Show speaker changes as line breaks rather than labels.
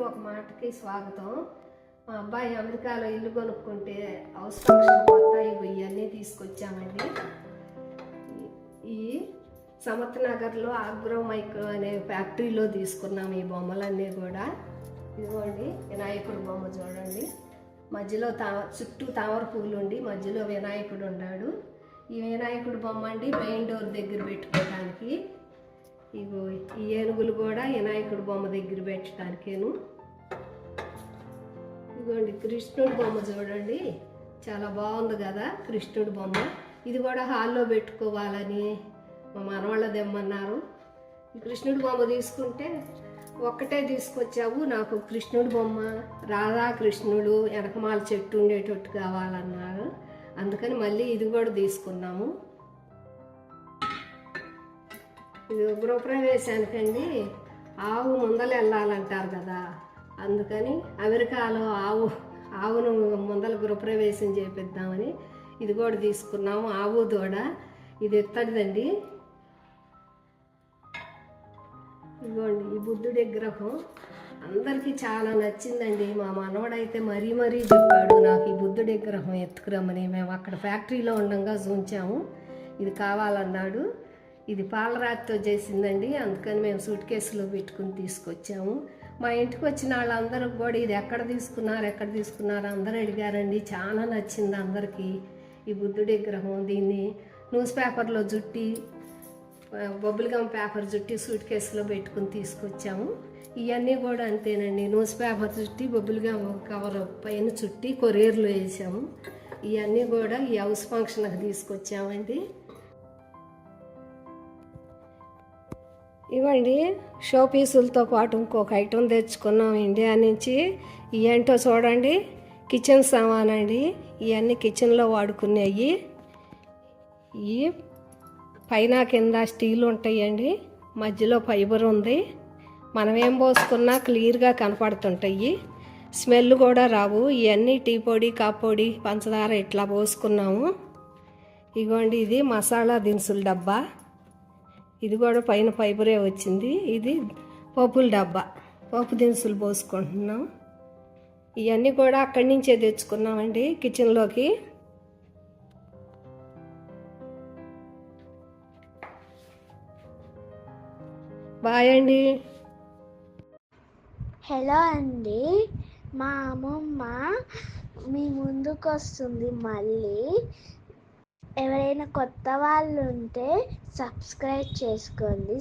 ఒక మాటకి స్వాగతం. మా అబ్బాయి అమెరికాలో ఇల్లు కొనుక్కుంటే హౌస్ ఫంక్షన్ కొత్త ఇవన్నీ తీసుకొచ్చామండి. ఈ- ఈ సమత్ నగర్లో ఆగ్రో మైక్రో అనే ఫ్యాక్టరీలో తీసుకున్నాం ఈ బొమ్మలన్నీ కూడా. ఇదిగోండి వినాయకుడు బొమ్మ చూడండి. మధ్యలో తా చుట్టూ తామర పువ్వులు ఉండి మధ్యలో వినాయకుడు ఉన్నాడు. ఈ వినాయకుడు బొమ్మ అండి మెయిన్ డోర్ దగ్గర పెట్టుకోవడానికి. ఇగో ఈ ఏనుగులు కూడా వినాయకుడు బొమ్మ దగ్గర పెట్టడానికేను. ఇదిగోండి కృష్ణుడి బొమ్మ చూడండి. చాలా బాగుంది కదా కృష్ణుడి బొమ్మ. ఇది కూడా హాల్లో పెట్టుకోవాలని మా మనవాళ్ళ తెమ్మన్నారు. కృష్ణుడి బొమ్మ తీసుకుంటే ఒక్కటే తీసుకొచ్చావు నాకు కృష్ణుడి బొమ్మ రాధాకృష్ణుడు వెనకమాల చెట్టు ఉండేటట్టు కావాలన్నారు. అందుకని మళ్ళీ ఇది కూడా తీసుకున్నాము. గృహప్రవేశానికండి ఆవు ముందలు వెళ్ళాలంటారు కదా. అందుకని అమెరికాలో ఆవు ఆవును ముందల గృహప్రవేశం చేపిద్దామని ఇది కూడా తీసుకున్నాము ఆవు దూడ. ఇది ఎత్తడిదండి. ఇదిగోండి ఈ బుద్ధుడి విగ్రహం అందరికీ చాలా నచ్చిందండి. మా మనవడైతే మరీ మరీ చెప్పాడు నాకు ఈ బుద్ధుడి విగ్రహం ఎత్తుకురమ్మని. మేము అక్కడ ఫ్యాక్టరీలో ఉండగా చూంచాము ఇది కావాలన్నాడు. ఇది పాలరాతితో చేసిందండి. అందుకని మేము సూట్ కేసులో పెట్టుకుని తీసుకొచ్చాము. మా ఇంటికి వచ్చిన వాళ్ళందరూ కూడా ఇది ఎక్కడ తీసుకున్నారు ఎక్కడ తీసుకున్నారు అందరూ అడిగారండి. చాలా నచ్చింది అందరికీ. ఈ బుద్ధుడి విగ్రహం దీన్ని న్యూస్ పేపర్లో జుట్టి బొబ్బుల్ పేపర్ చుట్టి సూట్ కేసులో పెట్టుకుని తీసుకొచ్చాము. ఇవన్నీ కూడా అంతేనండి. న్యూస్ పేపర్ చుట్టి బొబ్బుల్ కవర్ పైన చుట్టి కొరియర్లో వేసాము. ఇవన్నీ కూడా ఈ హౌస్ ఫంక్షన్కి తీసుకొచ్చామండి. ఇవ్వండి. షో పీసులతో పాటు ఇంకొక ఐటెం తెచ్చుకున్నాం ఇండియా నుంచి. ఏంటో చూడండి. కిచెన్ సామాన్ అండి ఇవన్నీ కిచెన్లో వాడుకునేవి ఈ పైన కింద స్టీల్ ఉంటాయండి. మధ్యలో ఫైబర్ ఉంది. మనం ఏం పోసుకున్నా క్లియర్గా కనపడుతుంటాయి. స్మెల్ కూడా రావు. ఇవన్నీ టీ పొడి కాపొడి పంచదార ఇట్లా పోసుకున్నాము. ఇగోండి ఇది మసాలా దినుసుల డబ్బా. ఇది కూడా పైన ఫైబరే వచ్చింది. ఇది పప్పుల డబ్బా. పప్పు దినుసులు పోసుకుంటున్నాం. ఇవన్నీ కూడా అక్కడి నుంచే తెచ్చుకున్నామండి కిచెన్లోకి. బాయ్ అండి.
హలో అండి. మా అమ్మమ్మ మీ ముందుకు వస్తుంది మళ్ళీ. ఎవరైనా కొత్త వాళ్ళు ఉంటే సబ్స్క్రైబ్ చేసుకోండి